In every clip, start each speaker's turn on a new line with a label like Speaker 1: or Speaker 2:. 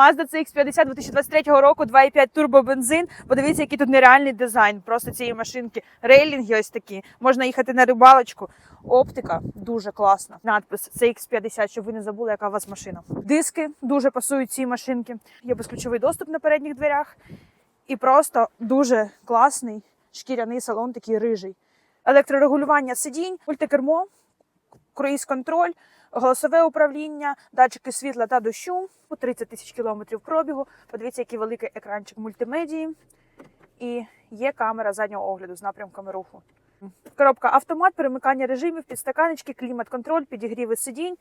Speaker 1: Mazda CX-50 2023 року, 2,5 турбобензин. Подивіться, який тут нереальний дизайн просто цієї машинки. Рейлінги ось такі. Можна їхати на рибалочку. Оптика дуже класна. Надпис CX-50, щоб ви не забули, яка у вас машина. Диски дуже пасують цій машинки. Є безключовий доступ на передніх дверях. І просто дуже класний шкіряний салон, такий рижий. Електрорегулювання сидінь, мультикермо, круїз-контроль, голосове управління, датчики світла та дощу, по 30 тисяч кілометрів пробігу. Подивіться, який великий екранчик мультимедії. І є камера заднього огляду з напрямками руху. Коробка автомат, перемикання режимів, підстаканечки, клімат-контроль, підігріви сидінь.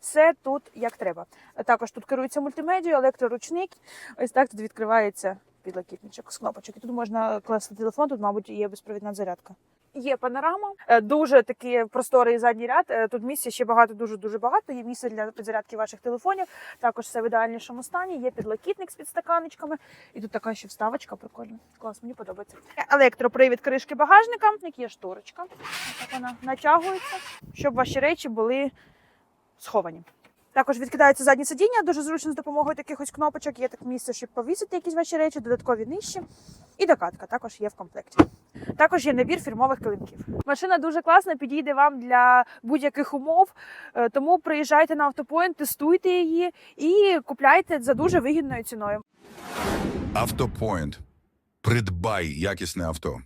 Speaker 1: Все тут як треба. Також тут керується мультимедією, електроручник. Ось так тут відкривається підлокітничок з кнопочок. І тут можна класти телефон, тут, мабуть, є безпровідна зарядка. Є панорама, е, дуже такий просторий задній ряд. Е, Тут місця ще багато, дуже дуже багато. Є місце для підзарядки ваших телефонів. Також все в ідеальнішому стані. Є підлокітник з підстаканечками. І тут така ще вставочка. Прикольна. Клас, мені подобається. Електропривід кришки багажника, є шторочка. Так вона натягується, щоб ваші речі були сховані. Також відкидається заднє сидіння, дуже зручно з допомогою таких кнопочок. Є так місце, щоб повісити якісь ваші речі, додаткові нижчі. І докатка також є в комплекті. Також є набір фірмових килимків. Машина дуже класна, підійде вам для будь-яких умов. е, Тому приїжджайте на автопоінт, тестуйте її і купляйте за дуже вигідною ціною.
Speaker 2: Автопоінт. Придбай якісне авто.